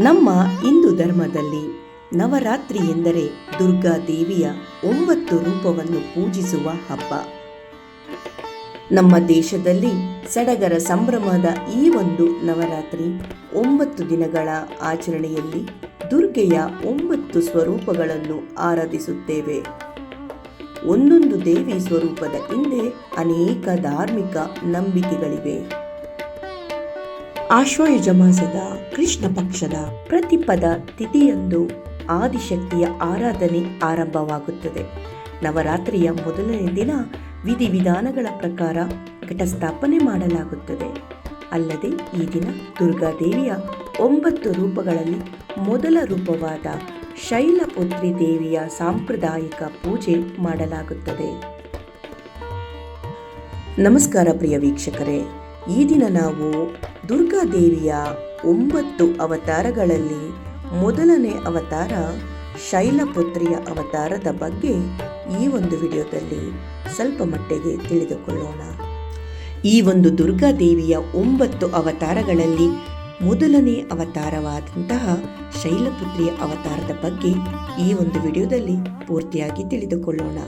ನಮ್ಮ ಹಿಂದೂ ಧರ್ಮದಲ್ಲಿ ನವರಾತ್ರಿ ಎಂದರೆ ದುರ್ಗಾ ದೇವಿಯ ಒಂಬತ್ತು ರೂಪವನ್ನು ಪೂಜಿಸುವ ಹಬ್ಬ. ನಮ್ಮ ದೇಶದಲ್ಲಿ ಸಡಗರ ಸಂಭ್ರಮದ ಈ ಒಂದು ನವರಾತ್ರಿ ಒಂಬತ್ತು ದಿನಗಳ ಆಚರಣೆಯಲ್ಲಿ ದುರ್ಗೆಯ ಒಂಬತ್ತು ಸ್ವರೂಪಗಳನ್ನು ಆರಾಧಿಸುತ್ತೇವೆ. ಒಂದೊಂದು ದೇವಿ ಸ್ವರೂಪದ ಹಿಂದೆ ಅನೇಕ ಧಾರ್ಮಿಕ ನಂಬಿಕೆಗಳಿವೆ. ಆಶ್ವಯುಜ ಮಾಸದ ಕೃಷ್ಣ ಪಕ್ಷದ ಪ್ರತಿಪದ ತಿಥಿಯಂದು ಆದಿಶಕ್ತಿಯ ಆರಾಧನೆ ಆರಂಭವಾಗುತ್ತದೆ. ನವರಾತ್ರಿಯ ಮೊದಲನೇ ದಿನ ವಿಧಿವಿಧಾನಗಳ ಪ್ರಕಾರ ಘಟಸ್ಥಾಪನೆ ಮಾಡಲಾಗುತ್ತದೆ. ಅಲ್ಲದೆ ಈ ದಿನ ದುರ್ಗಾದೇವಿಯ ಒಂಬತ್ತು ರೂಪಗಳಲ್ಲಿ ಮೊದಲ ರೂಪವಾದ ಶೈಲಪುತ್ರಿ ದೇವಿಯ ಸಾಂಪ್ರದಾಯಿಕ ಪೂಜೆ ಮಾಡಲಾಗುತ್ತದೆ. ನಮಸ್ಕಾರ ಪ್ರಿಯ ವೀಕ್ಷಕರೇ, ಈ ದಿನ ನಾವು ದುರ್ಗಾದೇವಿಯ ಒಂಬತ್ತು ಅವತಾರಗಳಲ್ಲಿ ಮೊದಲನೇ ಅವತಾರ ಶೈಲಪುತ್ರಿಯ ಅವತಾರದ ಬಗ್ಗೆ ಈ ಒಂದು ವಿಡಿಯೋದಲ್ಲಿ ಸ್ವಲ್ಪ ಮಟ್ಟಿಗೆ ತಿಳಿದುಕೊಳ್ಳೋಣ. ಈ ಒಂದು ದುರ್ಗಾದೇವಿಯ ಒಂಬತ್ತು ಅವತಾರಗಳಲ್ಲಿ ಮೊದಲನೇ ಅವತಾರವಾದಂತಹ ಶೈಲಪುತ್ರಿಯ ಅವತಾರದ ಬಗ್ಗೆ ಈ ಒಂದು ವಿಡಿಯೋದಲ್ಲಿ ಪೂರ್ತಿಯಾಗಿ ತಿಳಿದುಕೊಳ್ಳೋಣ.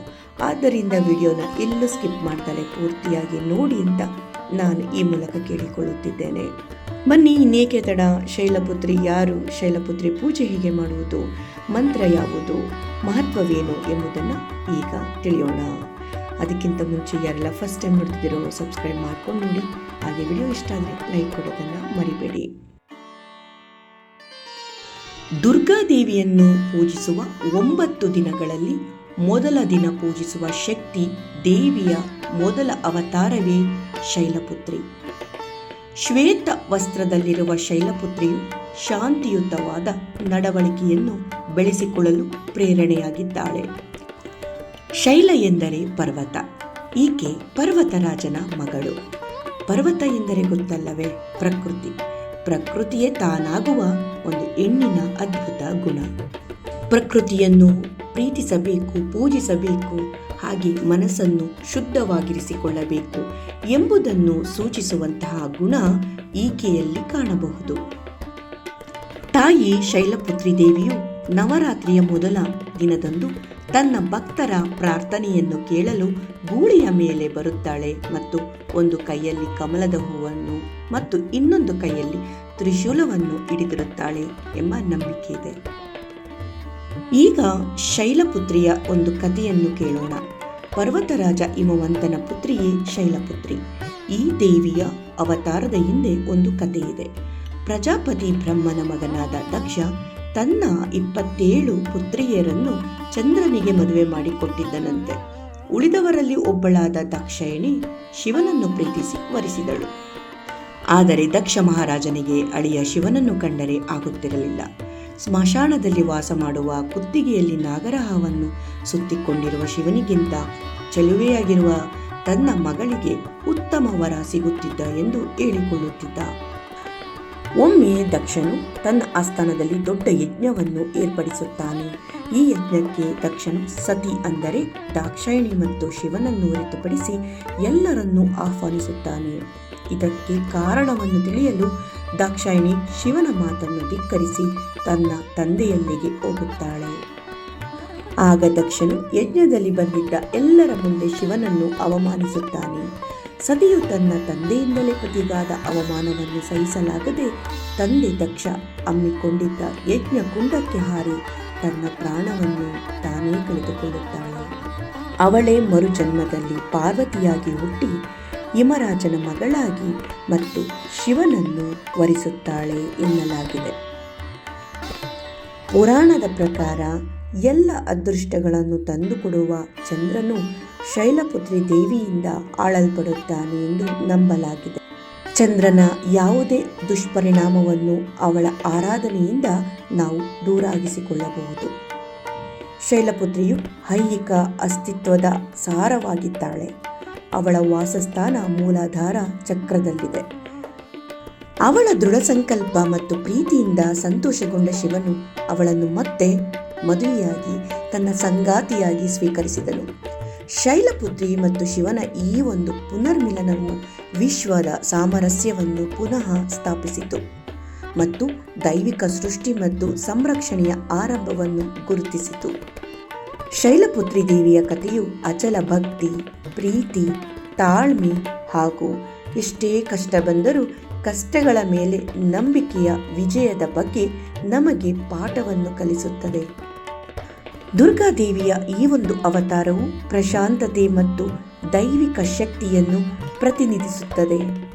ಆದ್ದರಿಂದ ವಿಡಿಯೋನ ಎಲ್ಲೂ ಸ್ಕಿಪ್ ಮಾಡ್ತಾರೆ ಪೂರ್ತಿಯಾಗಿ ನೋಡಿ ಅಂತ ನಾನು ಈ ಮೂಲಕ ಕೇಳಿಕೊಳ್ಳುತ್ತಿದ್ದೇನೆ. ಬನ್ನಿ, ಇನ್ನೇಕೆ ತಡ? ಶೈಲಪುತ್ರಿ ಯಾರು? ಶೈಲಪುತ್ರಿ ಪೂಜೆ ಹೇಗೆ ಮಾಡುವುದು ಮಂತ್ರ ಯಾವುದು? ಮಹತ್ವವೇನು ಎಂಬುದನ್ನು ಈಗ ತಿಳಿಯೋಣ. ಅದಕ್ಕಿಂತ ಮುಂಚೆ ಯಾರೆಲ್ಲ ಫಸ್ಟ್ ಟೈಮ್ ನೋಡ್ತಿದ್ದೀರೋ ಸಬ್ಸ್ಕ್ರೈಬ್ ಮಾಡ್ಕೊಂಡು ನೋಡಿ. ಹಾಗೆ ವಿಡಿಯೋ ಇಷ್ಟ ಆದರೆ ಲೈಕ್ ಕೊಡೋದನ್ನು ಮರಿಬೇಡಿ. ದುರ್ಗಾದೇವಿಯನ್ನು ಪೂಜಿಸುವ ಒಂಬತ್ತು ದಿನಗಳಲ್ಲಿ ಮೊದಲ ದಿನ ಪೂಜಿಸುವ ಶಕ್ತಿ ದೇವಿಯ ಮೊದಲ ಅವತಾರವೇ ಶೈಲಪುತ್ರಿ. ಶ್ವೇತ ವಸ್ತ್ರದಲ್ಲಿರುವ ಶೈಲಪುತ್ರಿಯು ಶಾಂತಿಯುತವಾದ ನಡವಳಿಕೆಯನ್ನು ಬೆಳೆಸಿಕೊಳ್ಳಲು ಪ್ರೇರಣೆಯಾಗಿದ್ದಾಳೆ. ಶೈಲ ಎಂದರೆ ಪರ್ವತ, ಈಕೆ ಪರ್ವತರಾಜನ ಮಗಳು. ಪರ್ವತ ಎಂದರೆ ಗೊತ್ತಲ್ಲವೇ? ಪ್ರಕೃತಿ. ಪ್ರಕೃತಿಯೇ ತಾನಾಗುವ ಒಂದು ಹೆಣ್ಣಿನ ಅದ್ಭುತ ಗುಣ. ಪ್ರಕೃತಿಯನ್ನು ಪ್ರೀತಿಸಬೇಕು, ಪೂಜಿಸಬೇಕು, ಹಾಗೆ ಮನಸ್ಸನ್ನು ಶುದ್ಧವಾಗಿರಿಸಿಕೊಳ್ಳಬೇಕು ಎಂಬುದನ್ನು ಸೂಚಿಸುವಂತಹ ಗುಣ ಈಕೆಯಲ್ಲಿ ಕಾಣಬಹುದು. ತಾಯಿ ಶೈಲಪುತ್ರಿ ದೇವಿಯು ನವರಾತ್ರಿಯ ಮೊದಲ ದಿನದಂದು ತನ್ನ ಭಕ್ತರ ಪ್ರಾರ್ಥನೆಯನ್ನು ಕೇಳಲು ಗೂಳಿಯ ಮೇಲೆ ಬರುತ್ತಾಳೆ ಮತ್ತು ಒಂದು ಕೈಯಲ್ಲಿ ಕಮಲದ ಹೂವನ್ನು ಮತ್ತು ಇನ್ನೊಂದು ಕೈಯಲ್ಲಿ ತ್ರಿಶೂಲವನ್ನು ಹಿಡಿದಿರುತ್ತಾಳೆ ಎಂಬ ನಂಬಿಕೆ ಇದೆ. ಈಗ ಶೈಲಪುತ್ರಿಯ ಒಂದು ಕಥೆಯನ್ನು ಕೇಳೋಣ. ಪರ್ವತರಾಜ ಇಮವಂತನ ಪುತ್ರಿಯೇ ಶೈಲಪುತ್ರಿ. ಈ ದೇವಿಯ ಅವತಾರದ ಹಿಂದೆ ಒಂದು ಕಥೆ ಇದೆ ಪ್ರಜಾಪತಿ ಬ್ರಹ್ಮನ ಮಗನಾದ ದಕ್ಷ ತನ್ನ ಇಪ್ಪತ್ತೇಳು ಪುತ್ರಿಯರನ್ನು ಚಂದ್ರನಿಗೆ ಮದುವೆ ಮಾಡಿಕೊಟ್ಟಿದ್ದನಂತೆ. ಉಳಿದವರಲ್ಲಿ ಒಬ್ಬಳಾದ ದಕ್ಷಯಣಿ ಶಿವನನ್ನು ಪ್ರೀತಿಸಿ ವರಿಸಿದಳು. ಆದರೆ ದಕ್ಷ ಮಹಾರಾಜನಿಗೆ ಅಳಿಯ ಶಿವನನ್ನು ಕಂಡರೆ ಆಗುತ್ತಿರಲಿಲ್ಲ. ಸ್ಮಶಾನದಲ್ಲಿ ವಾಸ ಮಾಡುವ ಕುತ್ತಿಗೆಯಲ್ಲಿ ನಾಗರಹಾವನ್ನು ಸುತ್ತಿಕೊಂಡಿರುವ ಶಿವನಿಗಿಂತ ಚೆಲುವೆಯಾಗಿರುವ ತನ್ನ ಮಗಳಿಗೆ ಉತ್ತಮ ವರ ಸಿಗುತ್ತಿದ್ದ ಎಂದು ಹೇಳಿಕೊಳ್ಳುತ್ತಿದ್ದ. ಒಮ್ಮೆ ದಕ್ಷನು ತನ್ನ ಆಸ್ಥಾನದಲ್ಲಿ ದೊಡ್ಡ ಯಜ್ಞವನ್ನು ಏರ್ಪಡಿಸುತ್ತಾನೆ. ಈ ಯಜ್ಞಕ್ಕೆ ದಕ್ಷನು ಸತಿ ಅಂದರೆ ದಾಕ್ಷಾಯಿಣಿ ಮತ್ತು ಶಿವನನ್ನು ಹೊರತುಪಡಿಸಿ ಎಲ್ಲರನ್ನೂ ಆಹ್ವಾನಿಸುತ್ತಾನೆ. ಇದಕ್ಕೆ ಕಾರಣವನ್ನು ತಿಳಿಯಲು ದಾಕ್ಷಾಯಿಣಿ ಶಿವನ ಮಾತನ್ನು ಧಿಕ್ಕರಿಸಿ ತನ್ನ ತಂದೆಯಲ್ಲಿಗೆ ಹೋಗುತ್ತಾಳೆ. ಆಗ ದಕ್ಷನು ಯಜ್ಞದಲ್ಲಿ ಬಂದಿದ್ದ ಎಲ್ಲರ ಮುಂದೆ ಶಿವನನ್ನು ಅವಮಾನಿಸುತ್ತಾನೆ. ಸತಿಯು ತನ್ನ ತಂದೆಯಿಂದಲೇ ಪತಿಗಾದ ಅವಮಾನವನ್ನು ಸಹಿಸಲಾಗದೆ ತಂದೆ ದಕ್ಷ ಅಮ್ಮಿಕೊಂಡಿದ್ದ ಯಜ್ಞ ಕುಂಡಕ್ಕೆ ಹಾರಿ ತನ್ನ ಪ್ರಾಣವನ್ನು ತಾನೇ ಕಳೆದುಕೊಳ್ಳುತ್ತಾಳೆ. ಅವಳೇ ಮರುಜನ್ಮದಲ್ಲಿ ಪಾರ್ವತಿಯಾಗಿ ಹುಟ್ಟಿ ಹಿಮರಾಜನ ಮಗಳಾಗಿ ಮತ್ತು ಶಿವನನ್ನು ವರಿಸುತ್ತಾಳೆ ಎನ್ನಲಾಗಿದೆ. ಪುರಾಣದ ಪ್ರಕಾರ ಎಲ್ಲ ಅದೃಷ್ಟಗಳನ್ನು ತಂದುಕೊಡುವ ಚಂದ್ರನು ಶೈಲಪುತ್ರಿ ದೇವಿಯಿಂದ ಆಳಲ್ಪಡುತ್ತಾನೆ ಎಂದು ನಂಬಲಾಗಿದೆ. ಚಂದ್ರನ ಯಾವುದೇ ದುಷ್ಪರಿಣಾಮವನ್ನು ಅವಳ ಆರಾಧನೆಯಿಂದ ನಾವು ದೂರಾಗಿಸಿಕೊಳ್ಳಬಹುದು. ಶೈಲಪುತ್ರಿಯು ಐಹಿಕ ಅಸ್ತಿತ್ವದ ಸಾರವಾಗಿದ್ದಾಳೆ. ಅವಳ ವಾಸಸ್ಥಾನ ಮೂಲಾಧಾರ ಚಕ್ರದಲ್ಲಿದೆ. ಅವಳ ದೃಢ ಸಂಕಲ್ಪ ಮತ್ತು ಪ್ರೀತಿಯಿಂದ ಸಂತೋಷಗೊಂಡ ಶಿವನು ಅವಳನ್ನು ಮತ್ತೆ ಮದುವೆಯಾಗಿ ತನ್ನ ಸಂಗಾತಿಯಾಗಿ ಸ್ವೀಕರಿಸಿದನು. ಶೈಲಪುತ್ರಿ ಮತ್ತು ಶಿವನ ಈ ಒಂದು ಪುನರ್ಮಿಲನವು ವಿಶ್ವದ ಸಾಮರಸ್ಯವನ್ನು ಪುನಃ ಸ್ಥಾಪಿಸಿತು ಮತ್ತು ದೈವಿಕ ಸೃಷ್ಟಿ ಮತ್ತು ಸಂರಕ್ಷಣೆಯ ಆರಂಭವನ್ನು ಗುರುತಿಸಿತು. ಶೈಲಪುತ್ರಿ ದೇವಿಯ ಕಥೆಯು ಅಚಲ ಭಕ್ತಿ, ಪ್ರೀತಿ, ತಾಳ್ಮೆ ಹಾಗೂ ಎಷ್ಟೇ ಕಷ್ಟ ಬಂದರೂ ಕಷ್ಟಗಳ ಮೇಲೆ ನಂಬಿಕೆಯ ವಿಜಯದ ಬಗ್ಗೆ ನಮಗೆ ಪಾಠವನ್ನು ಕಲಿಸುತ್ತದೆ. ದುರ್ಗಾದೇವಿಯ ಈ ಒಂದು ಅವತಾರವು ಪ್ರಶಾಂತತೆ ಮತ್ತು ದೈವಿಕ ಶಕ್ತಿಯನ್ನು ಪ್ರತಿನಿಧಿಸುತ್ತದೆ.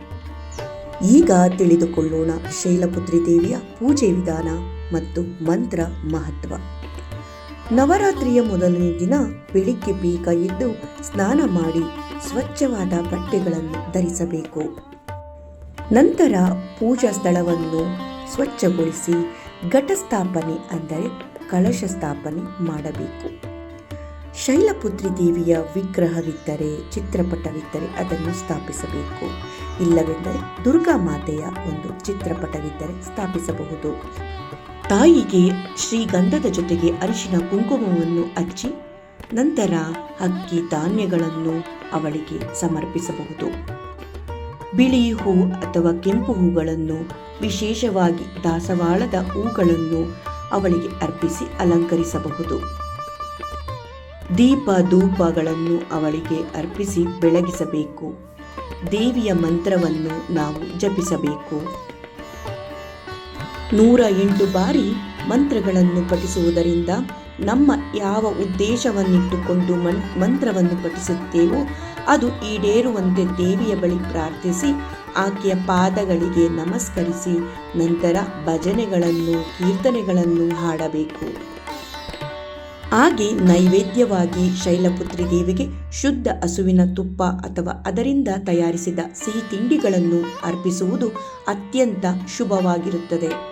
ಈಗ ತಿಳಿದುಕೊಳ್ಳೋಣ ಶೈಲಪುತ್ರಿ ದೇವಿಯ ಪೂಜೆ ವಿಧಾನ ಮತ್ತು ಮಂತ್ರ ಮಹತ್ವ. ನವರಾತ್ರಿಯ ಮೊದಲನೇ ದಿನ ಬೆಳಿಗ್ಗೆ ಬೇಗ ಎದ್ದು ಸ್ನಾನ ಮಾಡಿ ಸ್ವಚ್ಛವಾದ ಬಟ್ಟೆಗಳನ್ನು ಧರಿಸಬೇಕು. ನಂತರ ಪೂಜಾ ಸ್ಥಳವನ್ನು ಸ್ವಚ್ಛಗೊಳಿಸಿ ಘಟಸ್ಥಾಪನೆ ಅಂದರೆ ಕಳಶ ಸ್ಥಾಪನೆ ಮಾಡಬೇಕು. ಶೈಲಪುತ್ರಿ ದೇವಿಯ ವಿಗ್ರಹವಿದ್ದರೆ, ಚಿತ್ರಪಟವಿದ್ದರೆ ಅದನ್ನು ಸ್ಥಾಪಿಸಬೇಕು. ಇಲ್ಲವೆಂದರೆ ದುರ್ಗಾ ಮಾತೆಯ ಒಂದು ಚಿತ್ರಪಟವಿದ್ದರೆ ಸ್ಥಾಪಿಸಬಹುದು. ತಾಯಿಗೆ ಶ್ರೀಗಂಧದ ಜೊತೆಗೆ ಅರಿಶಿನ ಕುಂಕುಮವನ್ನು ಹಚ್ಚಿ ನಂತರ ಅಕ್ಕಿ ಧಾನ್ಯಗಳನ್ನು ಅವಳಿಗೆ ಸಮರ್ಪಿಸಬಹುದು. ಬಿಳಿ ಹೂ ಅಥವಾ ಕೆಂಪು ಹೂಗಳನ್ನು, ವಿಶೇಷವಾಗಿ ದಾಸವಾಳದ ಹೂಗಳನ್ನು ಅವಳಿಗೆ ಅರ್ಪಿಸಿ ಅಲಂಕರಿಸಬಹುದು. ದೀಪ ಧೂಪಗಳನ್ನು ಅವಳಿಗೆ ಅರ್ಪಿಸಿ ಬೆಳಗಿಸಬೇಕು. ದೇವಿಯ ಮಂತ್ರವನ್ನು ನಾವು ಜಪಿಸಬೇಕು. ನೂರ ಎಂಟು ಬಾರಿ ಮಂತ್ರಗಳನ್ನು ಪಠಿಸುವುದರಿಂದ ನಮ್ಮ ಯಾವ ಉದ್ದೇಶವನ್ನಿಟ್ಟುಕೊಂಡು ಮನ್, ಮಂತ್ರವನ್ನು ಪಠಿಸುತ್ತೇವೋ ಅದು ಈಡೇರುವಂತೆ ದೇವಿಯ ಬಳಿ ಪ್ರಾರ್ಥಿಸಿ ಆಕೆಯ ಪಾದಗಳಿಗೆ ನಮಸ್ಕರಿಸಿ ನಂತರ ಭಜನೆಗಳನ್ನು, ಕೀರ್ತನೆಗಳನ್ನು ಹಾಡಬೇಕು. ಹಾಗೆ ನೈವೇದ್ಯವಾಗಿ ಶೈಲಪುತ್ರಿ ದೇವಿಗೆ ಶುದ್ಧ ಹಸುವಿನ ತುಪ್ಪ ಅಥವಾ ಅದರಿಂದ ತಯಾರಿಸಿದ ಸಿಹಿ ತಿಂಡಿಗಳನ್ನು ಅರ್ಪಿಸುವುದು ಅತ್ಯಂತ ಶುಭವಾಗಿರುತ್ತದೆ.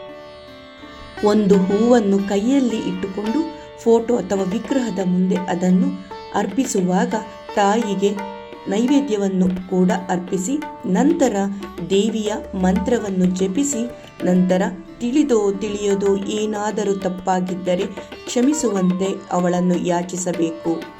ಒಂದು ಹೂವನ್ನು ಕೈಯಲ್ಲಿ ಇಟ್ಟುಕೊಂಡು ಫೋಟೋ ಅಥವಾ ವಿಗ್ರಹದ ಮುಂದೆ ಅದನ್ನು ಅರ್ಪಿಸುವಾಗ ತಾಯಿಗೆ ನೈವೇದ್ಯವನ್ನು ಕೂಡ ಅರ್ಪಿಸಿ, ನಂತರ ದೇವಿಯ ಮಂತ್ರವನ್ನು ಜಪಿಸಿ, ನಂತರ ತಿಳಿದೋ ತಿಳಿಯದೋ ಏನಾದರೂ ತಪ್ಪಾಗಿದ್ದರೆ ಕ್ಷಮಿಸುವಂತೆ ಅವಳನ್ನು ಯಾಚಿಸಬೇಕು.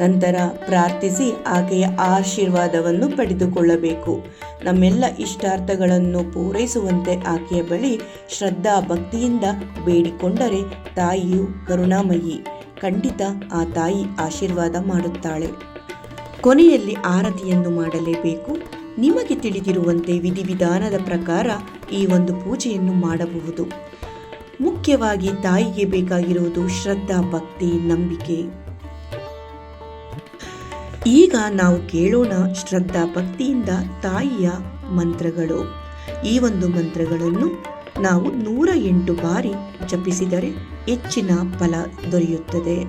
ನಂತರ ಪ್ರಾರ್ಥಿಸಿ ಆಕೆಯ ಆಶೀರ್ವಾದವನ್ನು ಪಡೆದುಕೊಳ್ಳಬೇಕು. ನಮ್ಮೆಲ್ಲ ಇಷ್ಟಾರ್ಥಗಳನ್ನು ಪೂರೈಸುವಂತೆ ಆಕೆಯ ಬಳಿ ಶ್ರದ್ಧಾ ಭಕ್ತಿಯಿಂದ ಬೇಡಿಕೊಂಡರೆ ತಾಯಿಯು ಕರುಣಾಮಯಿ. ಖಂಡಿತ ಆ ತಾಯಿ ಆಶೀರ್ವಾದ ಮಾಡುತ್ತಾಳೆ. ಕೊನೆಯಲ್ಲಿ ಆರತಿಯನ್ನು ಮಾಡಲೇಬೇಕು. ನಿಮಗೆ ತಿಳಿದಿರುವಂತೆ ವಿಧಿವಿಧಾನದ ಪ್ರಕಾರ ಈ ಒಂದು ಪೂಜೆಯನ್ನು ಮಾಡಬಹುದು. ಮುಖ್ಯವಾಗಿ ತಾಯಿಗೆ ಬೇಕಾಗಿರುವುದು ಶ್ರದ್ಧಾ ಭಕ್ತಿ ನಂಬಿಕೆ. ಈಗ ನಾವು ಕೇಳೋಣ ಶ್ರದ್ಧಾ ಭಕ್ತಿಯಿಂದ ತಾಯಿಯ ಮಂತ್ರಗಳು. ಈ ಒಂದು ಮಂತ್ರಗಳನ್ನು ನಾವು ನೂರ ಎಂಟು ಬಾರಿ ಜಪಿಸಿದರೆ ಹೆಚ್ಚಿನ ಫಲ ದೊರೆಯುತ್ತದೆ.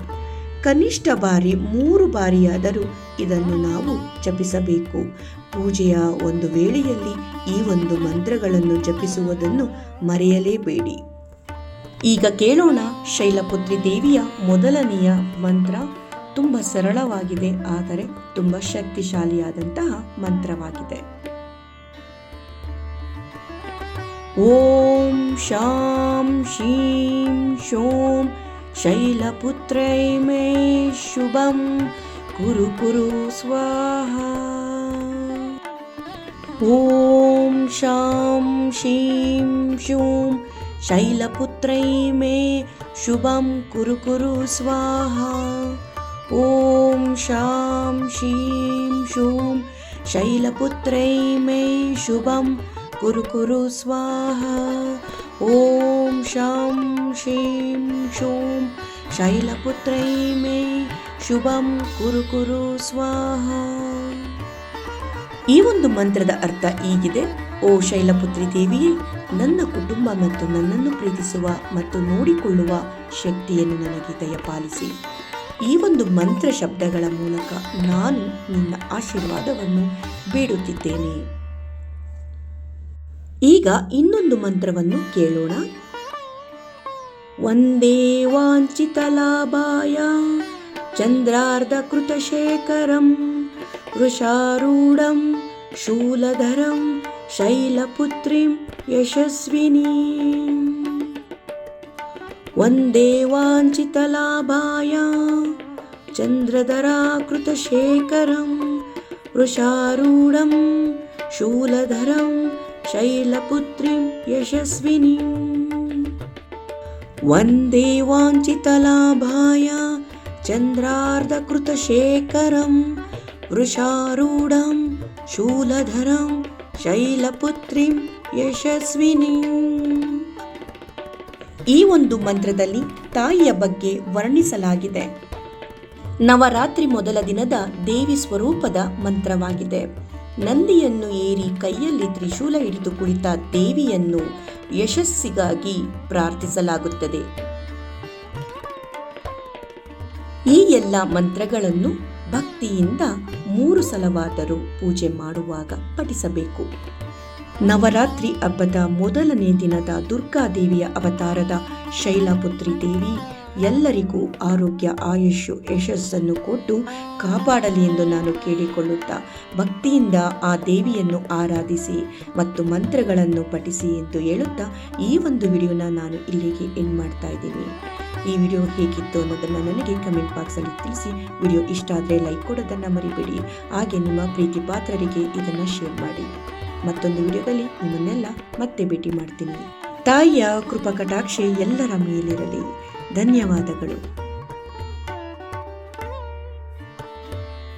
ಕನಿಷ್ಠ ಬಾರಿ ಮೂರು ಬಾರಿಯಾದರೂ ಇದನ್ನು ನಾವು ಜಪಿಸಬೇಕು. ಪೂಜೆಯ ಒಂದು ವೇಳೆಯಲ್ಲಿ ಈ ಒಂದು ಮಂತ್ರಗಳನ್ನು ಜಪಿಸುವುದನ್ನು ಮರೆಯಲೇಬೇಡಿ. ಈಗ ಕೇಳೋಣ ಶೈಲಪುತ್ರಿ ದೇವಿಯ ಮೊದಲನೆಯ ಮಂತ್ರ. ತುಂಬ ಸರಳವಾಗಿದೆ, ಆದರೆ ತುಂಬ ಶಕ್ತಿಶಾಲಿಯಾದಂತಹ ಮಂತ್ರವಾಗಿದೆ. ಓಂ ಶಾಂ ಶೀಂ ಶೋಂ ಶೈಲಪುತ್ರೈ ಮೇ ಶುಭಂ. ಕುರು ಕುರು ಸ್ವಾಹ. ಓಂ ಶಾಂ ಶೀಂ ಶೂಂ ಶೈಲಪುತ್ರೈ ಮೇ ಶುಭಂ. ಕುರು ಕುರು ಸ್ವಾಹ. ಓಂ ಶಾಂ ಶೀಂ ಶೂಂ ಶೈಲಪುತ್ರೈ ಮೇ ಶುಭಂ ಕುರು ಕುರು ಸ್ವಾಹ ಓಂ ಶಾಂ ಶೀಂ ಶೂಂ ಶೈಲಪುತ್ರೈ ಮೇ ಶುಭಂ ಕುರು ಕುರು ಸ್ವಾಹ ಈ ಒಂದು ಮಂತ್ರದ ಅರ್ಥ ಹೀಗಿದೆ. ಓ ಶೈಲಪುತ್ರಿ ದೇವಿಯೇ, ನನ್ನ ಕುಟುಂಬ ಮತ್ತು ನನ್ನನ್ನು ಪ್ರೀತಿಸುವ ಮತ್ತು ನೋಡಿಕೊಳ್ಳುವ ಶಕ್ತಿಯನ್ನು ನನಗೆ ದಯಪಾಲಿಸಿ. ಈ ಒಂದು ಮಂತ್ರ ಶಬ್ದಗಳ ಮೂಲಕ ನಾನು ನಿನ್ನ ಆಶೀರ್ವಾದವನ್ನು ಬೇಡುತ್ತಿದ್ದೇನೆ. ಈಗ ಇನ್ನೊಂದು ಮಂತ್ರವನ್ನು ಕೇಳೋಣ. ವಂದೇ ವಾಂಚಿತ ಲಾಭಾಯ ಚಂದ್ರಾರ್ಧ ಕೃತಶೇಖರಂ ವೃಷಾರೂಢಂ ಶೂಲಧರಂ ಶೈಲಪುತ್ರಿಂ ಯಶಸ್ವಿನಿ. वन्दे वन्देवाञ्चितलाभाया चन्द्रधराकृतशेखरं वृषारूढं शूलधरं शैलपुत्रीं यशस्विनीं। वन्दे वाञ्छितलाभाय चन्द्रार्धकृतशेखरं वृषारूढं शूलधरं शैलपुत्रीं यशस्विनीम् ಈ ಒಂದು ಮಂತ್ರದಲ್ಲಿ ತಾಯಿಯ ಬಗ್ಗೆ ವರ್ಣಿಸಲಾಗಿದೆ. ನವರಾತ್ರಿ ಮೊದಲ ದಿನದ ದೇವಿ ಸ್ವರೂಪದ ಮಂತ್ರವಾಗಿದೆ. ನಂದಿಯನ್ನು ಏರಿ ಕೈಯಲ್ಲಿ ತ್ರಿಶೂಲ ಹಿಡಿದು ಕುಳಿತ ದೇವಿಯನ್ನು ಯಶಸ್ಸಿಗಾಗಿ ಪ್ರಾರ್ಥಿಸಲಾಗುತ್ತದೆ. ಈ ಎಲ್ಲ ಮಂತ್ರಗಳನ್ನು ಭಕ್ತಿಯಿಂದ ಮೂರು ಸಲವಾದರೂ ಪೂಜೆ ಮಾಡುವಾಗ ಪಠಿಸಬೇಕು. ನವರಾತ್ರಿ ಹಬ್ಬದ ಮೊದಲನೇ ದಿನದ ದುರ್ಗಾದೇವಿಯ ಅವತಾರದ ಶೈಲಪುತ್ರಿ ದೇವಿ ಎಲ್ಲರಿಗೂ ಆರೋಗ್ಯ, ಆಯುಷ್ಯು, ಯಶಸ್ಸನ್ನು ಕೊಟ್ಟು ಕಾಪಾಡಲಿ ಎಂದು ನಾನು ಕೇಳಿಕೊಳ್ಳುತ್ತಾ ಭಕ್ತಿಯಿಂದ ಆ ದೇವಿಯನ್ನು ಆರಾಧಿಸಿ ಮತ್ತು ಮಂತ್ರಗಳನ್ನು ಪಠಿಸಿ ಎಂದು ಹೇಳುತ್ತಾ ಈ ಒಂದು ವಿಡಿಯೋನ ನಾನು ಇಲ್ಲಿಗೆ ಎಂಡ್ ಮಾಡ್ತಾ ಇದ್ದೀನಿ. ಈ ವಿಡಿಯೋ ಹೇಗಿತ್ತು ಅನ್ನೋದನ್ನು ನನಗೆ ಕಮೆಂಟ್ ಬಾಕ್ಸಲ್ಲಿ ತಿಳಿಸಿ. ವಿಡಿಯೋ ಇಷ್ಟ ಆದರೆ ಲೈಕ್ ಕೊಡೋದನ್ನು ಮರಿಬೇಡಿ. ಹಾಗೆ ನಿಮ್ಮ ಪ್ರೀತಿ ಪಾತ್ರರಿಗೆ ಇದನ್ನು ಶೇರ್ ಮಾಡಿ. ಮತ್ತೊಂದು ವಿಡಿಯೋದಲ್ಲಿ ನಿಮ್ಮನ್ನೆಲ್ಲ ಮತ್ತೆ ಭೇಟಿ ಮಾಡ್ತೀನಿ. ತಾಯಿಯ ಕೃಪಾ ಕಟಾಕ್ಷೆ ಎಲ್ಲರ ಮೇಲಿರಲಿ. ಧನ್ಯವಾದಗಳು.